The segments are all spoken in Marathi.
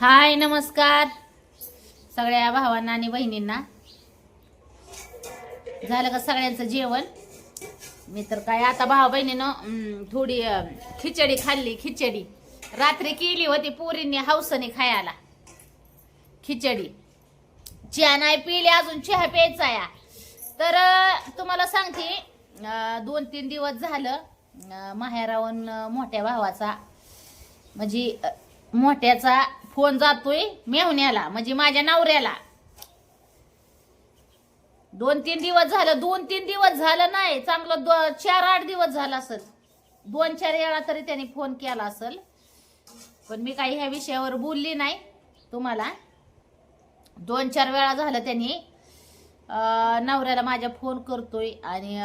हाय नमस्कार. सगळ्या भावांना आणि बहिणींना. झालं का सगळ्यांचं जेवण? मी तर काय आता भावा बहिणीनं थोडी खिचडी खाल्ली खिचडी. रात्री केली होती पोरींनी हौसने खायला. खिचडी. चहा नाही पिली अजून चहा प्यायचा या तर तुम्हाला सांगते दोन तीन दिवस झालं माहेरावून मोठ्या भावाचा म्हणजे मोठ्याचा फोन जातोय मेहुण्याला म्हणजे माझ्या नवऱ्याला. दोन तीन दिवस झालं दोन तीन दिवस झालं नाही. चांगलं दो- चार आठ दिवस झाला असेल. दोन चार वेळा तरी त्याने फोन केला असेल. पण मी काही ह्या विषयावर बोलली नाही तुम्हाला. दोन चार वेळा झालं त्यांनी नवऱ्याला माझ्या फोन करतोय आणि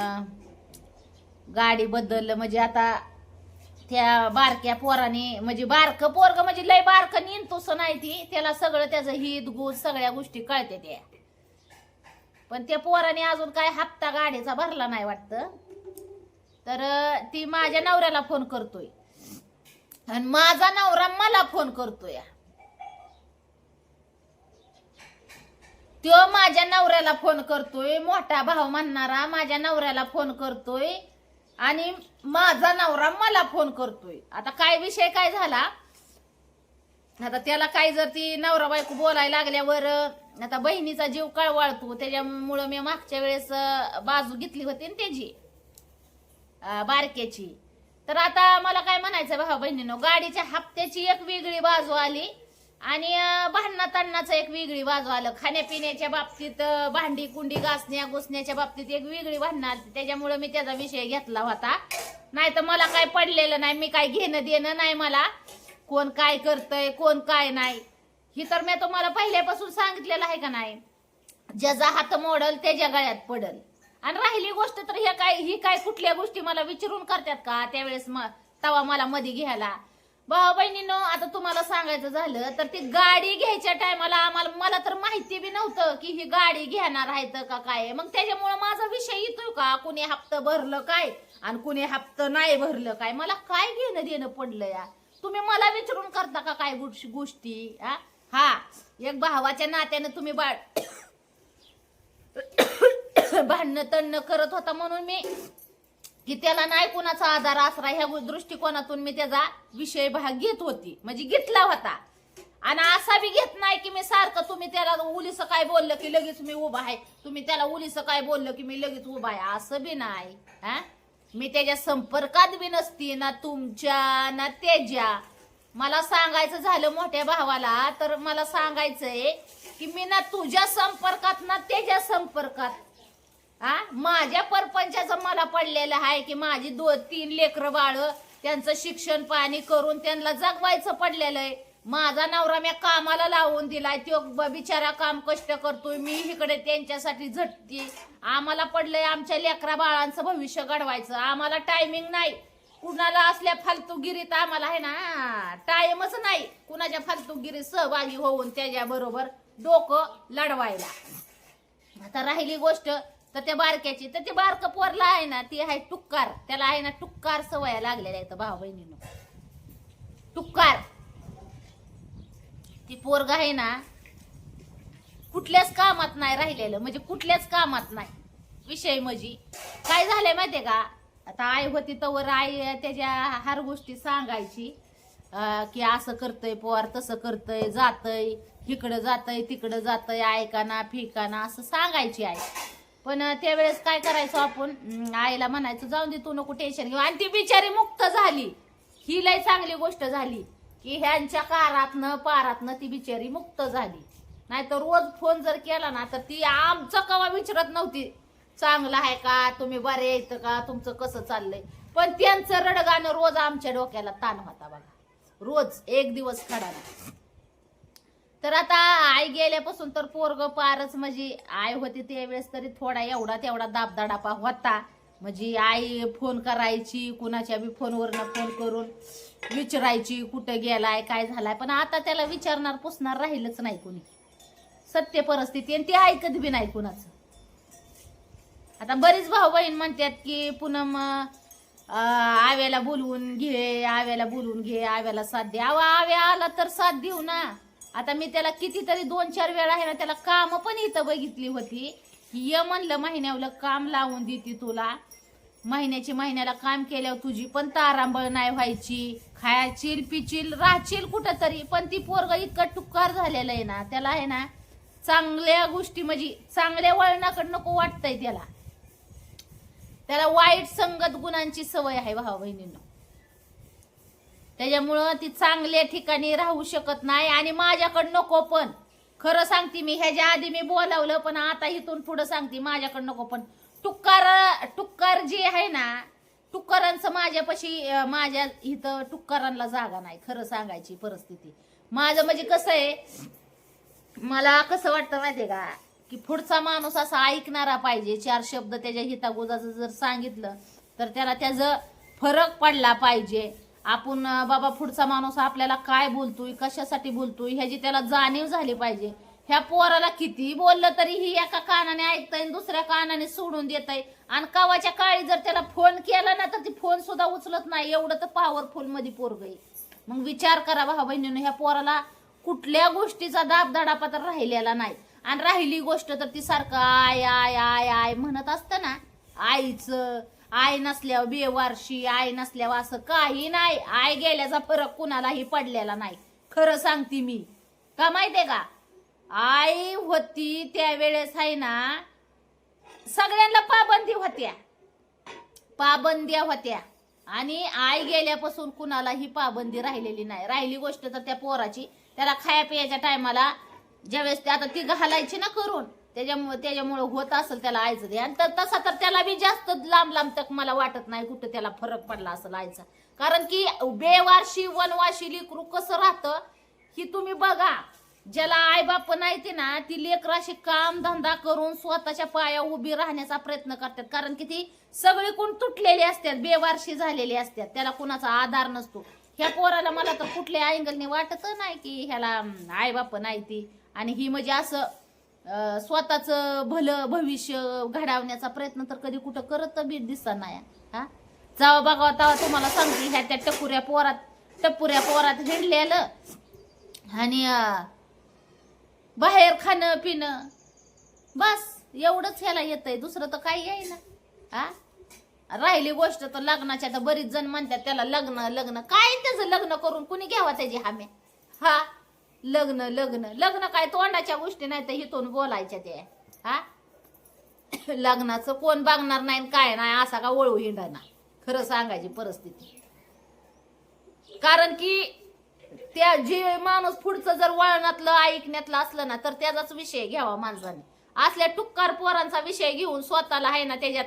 गाडी बदललं. म्हणजे आता त्या बारक्या पोराने म्हणजे बारक पोरग म्हणजे लय बारक नेन नाही ती. त्याला सगळं त्याचं हित गुज सगळ्या गोष्टी कळते त्या. पण त्या पोराने अजून काय हप्ता गाडीचा भरला नाही वाटतं. तर ती माझ्या नवऱ्याला फोन करतोय. आणि माझा नवरा मला फोन करतोय. तो माझ्या नवऱ्याला फोन करतोय. मोठा भाऊ म्हणणारा माझ्या नवऱ्याला फोन करतोय. आणि माझा नवरा मला फोन करतोय. आता काय विषय काय झाला? आता त्याला काय जर ती नवरा बायको बोलायला लागल्यावर आता बहिणीचा जीव कळवाळतो. त्याच्यामुळं मी मागच्या वेळेस बाजू घेतली होती ना त्याची बारक्याची. तर आता मला काय म्हणायचं भाऊ बहिणीनं गाडीच्या हप्त्याची एक वेगळी बाजू आली. आणि भांडणा तांडणाचं एक वेगळी बाजू आलं. खाण्यापिण्याच्या बाबतीत भांडी कुंडी घासण्या घुसण्याच्या बाबतीत एक वेगळी भांडणं आली. त्याच्यामुळे मी त्याचा विषय घेतला होता. नाही तर मला काय पडलेलं नाही मी काय घेणं देणं नाही मला. कोण काय करतय कोण काय नाही. ही तर मी तुम्हाला पहिल्यापासून सांगितलेलं आहे का नाही? ज्याचा हात मोडल त्याच्या गळ्यात पडल. आणि राहिली गोष्ट तर ह्या काय ही काय कुठल्या गोष्टी मला विचारून करतात का? त्यावेळेस म- तवा मला मध्ये घ्यायला. भाऊ बहिणीनो आता तुम्हाला सांगायचं झालं तर ती गाडी घ्यायच्या टायमाला आम्हाला मला तर माहिती बी नव्हतं की ही गाडी घेणार आहेत का काय मग त्याच्यामुळे माझा विषय येतोय का? कुणी हप्तं भरलं काय? आणि कुणी हप्तं नाही भरलं काय? मला काय घेणं देणं पडलं या? तुम्ही मला विचारून करता का काय गोष्टी हा? हा एक भावाच्या नात्यानं तुम्ही बा भांडणं तणणं करत होता म्हणून मी की त्याला नाही कुणाचा आधार आसरा ह्या दृष्टिकोनातून मी त्याचा विषय भाग घेत होती. म्हणजे घेतला होता. आणि असा बी घेत नाही की मी सारखं तुम्ही त्याला उलीस काय बोललं की लगेच मी उभा आहे. तुम्ही त्याला उलीस काय बोललं की मी लगेच उभा आहे. असं बी नाही. हा? मी त्याच्या संपर्कात बी नसती ना तुमच्या ना त्याच्या. मला सांगायचं झालं मोठ्या भावाला तर मला सांगायचंय की मी ना तुझ्या संपर्कात ना त्याच्या संपर्कात. हा? माझ्या परपंचाचं मला पडलेलं आहे की माझी दोन तीन लेकरं बाळ त्यांचं शिक्षण पाणी करून त्यांना जगवायचं पडलेलं आहे. माझा नवरा मी कामाला लावून दिलाय तो बिचारा काम कष्ट करतोय मी इकडे त्यांच्यासाठी झटते. आम्हाला पडलंय आमच्या लेकरा बाळांचं भविष्य घडवायचं. आम्हाला टायमिंग नाही. कुणाला असल्या फालतूगिरीत आम्हाला आहे ना टाइमच नाही. कुणाच्या फालतूगिरीत सहभागी होऊन त्याच्या बरोबर डोकं लढवायला. आता राहिली गोष्ट तर त्या बारक्याची तर ते बारक पोरला आहे ना ती आहे टुक्कार. त्याला आहे ना टुक्कार सवया लागलेल्या आहेत भाऊ बहिणीनं. टुक्कार. ती पोरग आहे ना कुठल्याच कामात नाही राहिलेलं म्हणजे कुठल्याच कामात नाही. विषय म्हणजे काय झालंय माहितीये का? आता आई होती तवर आई त्याच्या हर गोष्टी सांगायची की असं करतय पोर तसं करतय जातय इकडं जातय तिकडं जातय ऐकाना फिकाना असं सांगायची आई. पण त्यावेळेस काय करायचो आपण? आईला म्हणायचं जाऊन दे तू नको टेन्शन घेऊ. आणि ती बिचारी मुक्त झाली. ही लय चांगली गोष्ट झाली की ह्यांच्या कारातनं पारातनं ती बिचारी मुक्त झाली. नाहीतर रोज फोन जर केला ना तर ती आमचं कवा विचारत नव्हती चांगलं आहे का? तुम्ही बरे आहेत का? तुमचं कसं चाललंय? पण त्यांचं रडगाणं रोज आमच्या डोक्याला ताण होता बघा. रोज एक दिवस खडा नाही. तर आता आई गेल्यापासून तर पोरग पारच म्हणजे आई होती त्यावेळेस तरी थोडा एवढा तेवढा दाबदाडापा होता. म्हणजे आई फोन करायची कुणाच्या बी फोनवरनं फोन करून विचारायची कुठं गेलाय काय झालाय. पण आता त्याला विचारणार पुसणार राहिलंच नाही कुणी. सत्य परिस्थिती आणि ती ऐकत बी नाही कुणाचं. आता बरीच भाऊ बहीण म्हणतात की पुन्हा मग आव्याला बोलवून घे आव्याला बोलवून घे आव्याला साथ दे. अहो आव्या आला तर साथ देऊ ना. आता मी त्याला कितीतरी दोन चार वेळा आहे ना त्याला काम पण इथं बघितली होती. ये म्हणलं महिन्यावलं काम लावून देते तुला. महिन्याची महिन्याला काम केल्यावर तुझी पण तारांबळ नाही व्हायची. खायचील पिचील राहशील कुठं तरी पण ती पोरग इतकं टुक्कार झालेलं आहे ना त्याला आहे ना चांगल्या गोष्टी म्हणजे चांगल्या वळणाकडं नको वाटतंय त्याला. त्याला वाईट संगत गुणांची सवय आहे भावा बहिणींना. त्याच्यामुळं ती चांगल्या ठिकाणी राहू शकत नाही आणि माझ्याकडं नको पण. खरं सांगते मी ह्याच्या आधी मी बोलावलं पण आता इथून पुढं सांगते माझ्याकडं नको पण. टुक्कार टुक्कार जी आहे ना टुक्कारांचं माझ्यापाशी माझ्या इथं टुक्कारांना जागा नाही खरं सांगायची परिस्थिती. माझं म्हणजे कसं आहे मला कसं वाटतं माहितीये का की पुढचा माणूस असा ऐकणारा पाहिजे चार शब्द त्याच्या हितागोजाचं जर सांगितलं तर त्याला त्याचं फरक पडला पाहिजे. आपण बाबा पुढचा माणूस आपल्याला काय बोलतोय कशासाठी बोलतोय ह्याची त्याला जाणीव झाली पाहिजे. ह्या पोराला किती बोललं तरी ही एका कानाने ऐकताय दुसऱ्या कानाने सोडून देत आहे आणि कवाच्या काळी जर त्याला फोन केला ना तर ती फोन सुद्धा उचलत नाही. एवढं तर पॉवरफुलमध्ये पोरग आहे. मग विचार करा भावा बहिणीनं ह्या पोराला कुठल्या गोष्टीचा दाब दडापा तर राहिलेला नाही. आणि राहिली गोष्ट तर ती सारखं आय आय आय आय म्हणत असतं ना आईचं आय नसल्यावर बेवारशी आय नसल्यावर असं काही नाही. आय गेल्याचा फरक कुणालाही पडलेला नाही. खरं सांगते मी. का माहितीये का? आई होती त्यावेळेस आहे ना सगळ्यांना पाबंदी होत्या. पाबंद्या होत्या. आणि आई गेल्यापासून कुणालाही पाबंदी राहिलेली नाही. राहिली गोष्ट तर त्या पोराची. त्याला खाया पियाच्या टायमाला ज्यावेळेस ते आता ती घालायची ना करून त्याच्यामुळे त्याच्यामुळं होत असेल त्याला आयचं ध्यान तर तसा तर त्याला बी जास्त लांब लांब तक मला वाटत नाही कुठं त्याला फरक पडला असेल आयचा कारण की बेवारशी वनवाशी लेकरू कसं राहतं ही तुम्ही बघा. ज्याला आई बाप नाही ते ना ती लेकराशी काम धंदा करून स्वतःच्या पाया उभी राहण्याचा प्रयत्न करतात. कारण की ती सगळी कोण तुटलेली असतात बेवारशी झालेली असतात. त्याला कुणाचा आधार नसतो. ह्या पोराला मला तर कुठल्या अँगलने वाटत नाही की ह्याला आई बाप नाही ती. आणि ही म्हणजे असं स्वतःचं भलं भविष्य घडवण्याचा प्रयत्न तर कधी कुठं करत बी दिसत नाही हा? जावा बघावा तेव्हा तुम्हाला सांगते ह्या त्या टपुऱ्या पोरात टपुऱ्या पोरात हिंडलेलं. आणि बाहेर खाणं पिणं. बस एवढंच ह्याला येतंय. दुसरं तर काही आहे ना. हा? राहिली गोष्ट तर लग्नाच्या तर बरीच जण म्हणतात त्याला लग्न लग्न. काय त्याचं लग्न करून कुणी घ्यावा त्याची हाम्या हा? लग्न लग्न. लग्न काय तोंडाच्या गोष्टी नाही तर हिथून बोलायच्या ते हा? लग्नाचं कोण बघणार नाही आणि काय नाही असा का वळू हिंडना खरं सांगायची परिस्थिती. कारण की त्या जे माणूस पुढचं जर वळणातलं ऐकण्यातलं असलं ना तर त्याचाच विषय घ्यावा माणसाने. असल्या टुक्कार पोरांचा विषय घेऊन स्वतःला आहे ना त्याच्यात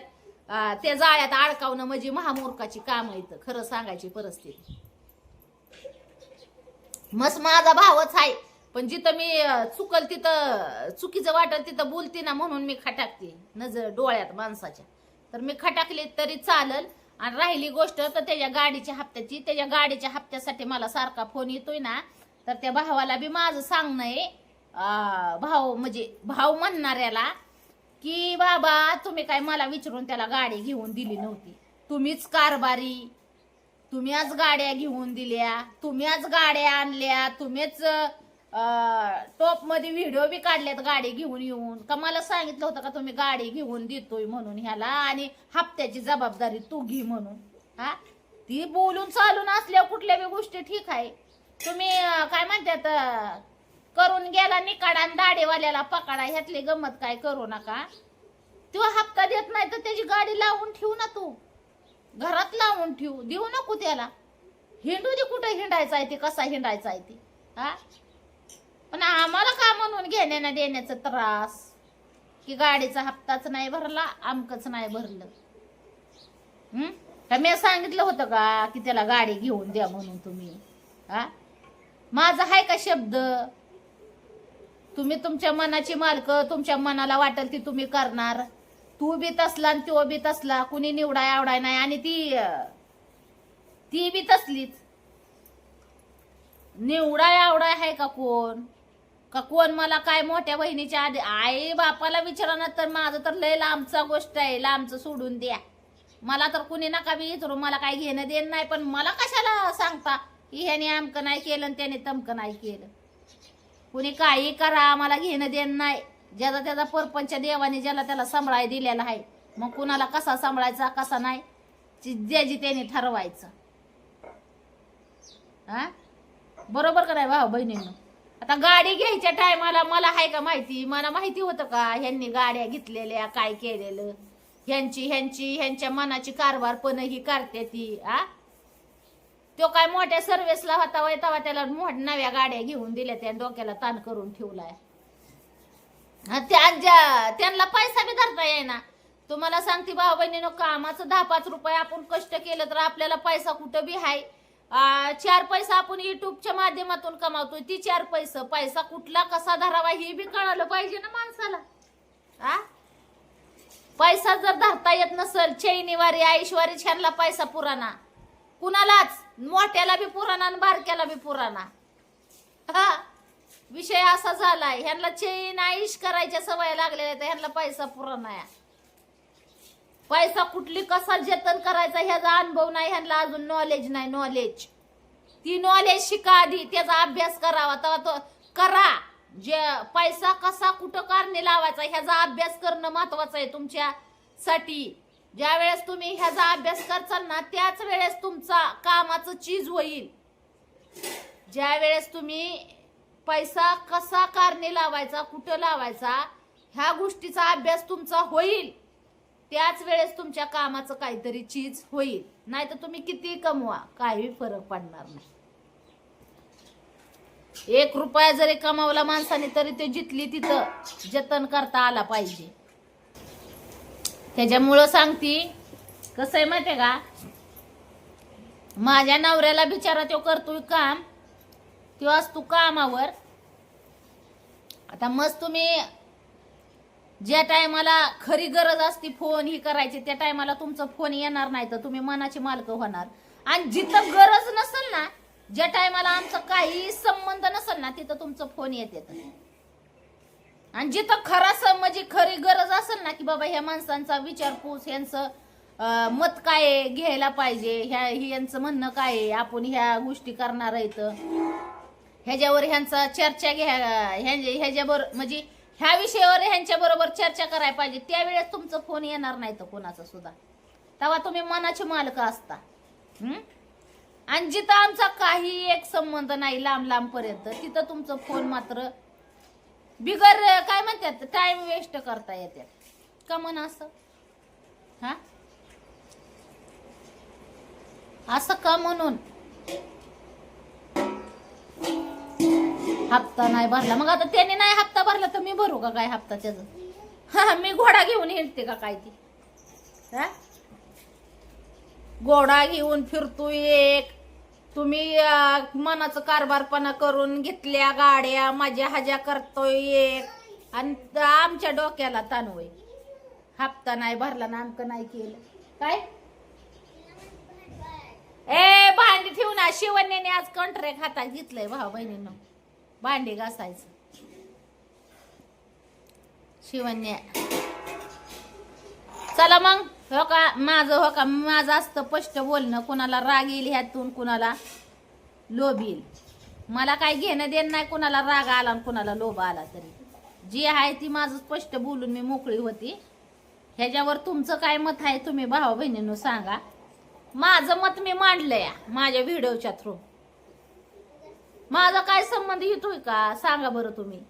ते त्या जाळ्यात अडकावणं म्हणजे महामूर्खाची काम येतं खरं सांगायची परिस्थिती. मस माझा भावच आहे. पण जिथं मी चुकल तिथं चुकीचं वाटेल तिथं बोलते ना म्हणून मी खटाकते. नजर डोळ्यात माणसाच्या. तर मी खटाकली तरी चालल. आणि राहिली गोष्ट तर त्याच्या गाडीच्या हप्त्याची. त्याच्या गाडीच्या हप्त्यासाठी मला सारखा फोन येतोय ना. तर त्या भावाला बी माझं सांगणं आहे. भाव भाऊ म्हणजे भाऊ म्हणणाऱ्याला की बाबा तुम्ही काय मला विचारून त्याला गाडी घेऊन दिली नव्हती. तुम्हीच कारभारी तुम्ही आज गाड्या घेऊन दिल्या तुम्ही आज गाड्या आणल्या तुम्हीच टॉपमध्ये व्हिडिओ बी काढल्यात गाडी घेऊन येऊन. का मला सांगितलं होतं का तुम्ही गाडी घेऊन देतोय म्हणून ह्याला आणि हप्त्याची जबाबदारी तू घे म्हणून. हा? ती बोलून चालून असल्यावर कुठल्या बी गोष्टी ठीक आहे. तुम्ही काय म्हणतात करून गेला निकाडा आणि दाढीवाल्याला पकडा ह्यातली गंमत काय करू नका. तो हप्ता देत नाही तर त्याची गाडी लावून ठेवू ना तू. घरात लावून ठेवू देऊ नको त्याला. हिंडू दे कुठं हिंडायचं आहे ते कसा हिंडायचा आहे ते. हा? पण आम्हाला का म्हणून घेण्याना देण्याचा त्रास? की गाडीचा हप्ताच नाही भरला आमकच नाही भरलं. हम्म मी सांगितलं होतं का की त्याला गाडी घेऊन द्या म्हणून तुम्ही. हा? माझा आहे का शब्द? तुम्ही तुमच्या मनाची मालक तुमच्या मनाला वाटेल ती तुम्ही करणार. तू बी तसला आणि तो बी तसला. कुणी निवडाय आवडाय नाही. आणि ती ती बी तसलीच. निवडाय आवडाय आहे का कोण? का कोण मला काय मोठ्या बहिणीच्या आधी आई बापाला विचारणार तर माझं तर लय लांबचा गोष्ट आहे. लांबचं सोडून द्या. मला तर कुणी नका बी विचारू मला काय घेणं देणं नाही. पण मला कशाला सांगता? की ह्याने आमकं नाही केलं आणि त्याने तमकं नाही केलं. कुणी काही करा मला घेणं देणं नाही. ज्याचा त्याचा परपंच देवाने ज्याला त्याला सांभाळाय दिलेला आहे मग कुणाला कसा सांभाळायचा कसा नाही ज्याची त्याने ठरवायचं. हा? बरोबर का नाही भाऊ बहिणीनं? आता गाडी घ्यायच्या टायमाला मला आहे का माहिती? मला माहिती होतं का ह्यांनी गाड्या घेतलेल्या काय केलेलं? ह्यांची ह्यांची ह्यांच्या मनाची कारभार पण ही करते ती आ तो काय मोठ्या सर्व्हिसला होता वय तेव्हा त्याला मोठ नव्या गाड्या घेऊन दिल्या त्या डोक्याला ताण करून ठेवलाय. हा, ज्या- त्यांना पैसा बी धरता येईना. तुम्हाला सांगते भाऊ बहिणीनं कामाचं दहा पाच रुपये आपण कष्ट केलं तर आपल्याला पैसा कुठं बी हाय. चार पैसा आपण युट्यूबच्या माध्यमातून कमावतोय ती चार पैसा. पैसा कुठला कसा धरावा हे बी कळालं पाहिजे ना माणसाला. आ? पैसा जर धरता येत नसल चैनीवारी ऐश्वारी छानला पैसा पुराणा. कुणालाच मोठ्याला बी पुराणा आणि बारक्याला बी पुराणा. हा? विषय असा झालाय ह्यांना चेन आईश करायच्या सवय लागलेल्या आहेत ह्यांना पैसा पुरा नाही. पैसा कुठली कसा जतन करायचा ह्याचा अनुभव नाही ह्यांना अजून नॉलेज नाही नॉलेज ती नॉलेज शिका आधी त्याचा अभ्यास करावा तेव्हा तो करा. जे पैसा कसा कुठं कारणे लावायचा ह्याचा अभ्यास करणं महत्वाचं आहे तुमच्यासाठी. ज्या वेळेस तुम्ही ह्याचा अभ्यास करचाल ना त्याच वेळेस तुमचा कामाचं चीज होईल. ज्या वेळेस तुम्ही पैसा कसा कारणे लावायचा कुठं लावायचा ह्या गोष्टीचा अभ्यास तुमचा होईल. त्याच वेळेस तुमच्या कामाचं काहीतरी चीज होईल. नाही तर तुम्ही किती कमवा काही फरक पडणार नाही. एक रुपया जरी कमावला माणसाने तरी ते जितली तिथं जतन करता आला पाहिजे. त्याच्यामुळं सांगती कसं आहे माहितीये का? माझ्या नवऱ्याला बिचारा तो करतोय काम तेव्हाच असतो कामावर आता मस्त तुम्ही ज्या टायमाला खरी गरज असती फोन ही करायची त्या टायमाला तुमचा फोन येणार नाही तर तुम्ही मनाची मालक होणार. आणि जिथं गरज नसेल ना ज्या टायमाला आमचा काही संबंध नसेल ना तिथं तुमचं फोन येते. आणि जिथं खरा म्हणजे खरी गरज असेल ना की बाबा ह्या माणसांचा विचारपूस यांचं मत काय घ्यायला पाहिजे ह्या हे यांचं म्हणणं काय आपण ह्या गोष्टी करणार आहे ह्याच्यावर ह्यांचा चर्चा घ्या ह्याच्यावर म्हणजे ह्या विषयावर ह्यांच्या बरोबर चर्चा करायला पाहिजे. त्यावेळेस तुमचं फोन येणार नाही तर कोणाचा सुद्धा. तेव्हा तुम्ही मनाचे मालक असता. आणि जिथं आमचा काही एक संबंध नाही लांब लांब पर्यंत तिथं तुमचं फोन मात्र बिगर काय म्हणतात टाइम वेस्ट करता येते. का म्हण असं? हा? असं का म्हणून? हप्ता नाही भरला. मग आता त्याने नाही हप्ता भरला तर मी भरू का काय हप्ता त्याचा हा मी घोडा घेऊन हिंडते का काय ती? हा? घोडा घेऊन फिरतोय एक. तुम्ही मनाचं कारभारपणा करून घेतल्या गाड्या माझ्या हजा करतोय एक. आणि आमच्या डोक्याला ताणवय. हप्ता नाही भरला ना आमकं नाही केलं. काय? ए भांडी ठेवू ना शिवण्याने आज कॉन्ट्रॅक्ट हातात घेतलंय भाऊ बहिणीनं. भांडी घासायचं. शिवण्या. चला मग हो का माझं हो का माझं असतं स्पष्ट बोलणं. कुणाला राग येईल ह्यातून कुणाला लोभ येईल. मला काय घेणं देणं नाही कुणाला राग आला आणि कुणाला लोभ आला तरी. जी आहे ती माझं स्पष्ट बोलून मी मोकळी होती. ह्याच्यावर तुमचं काय मत आहे तुम्ही भाऊ बहिणीनं सांगा. माझं मत मी मांडलंय माझ्या व्हिडिओच्या थ्रू. माझा काय संबंध येतोय का? सांगा बरं तुम्ही.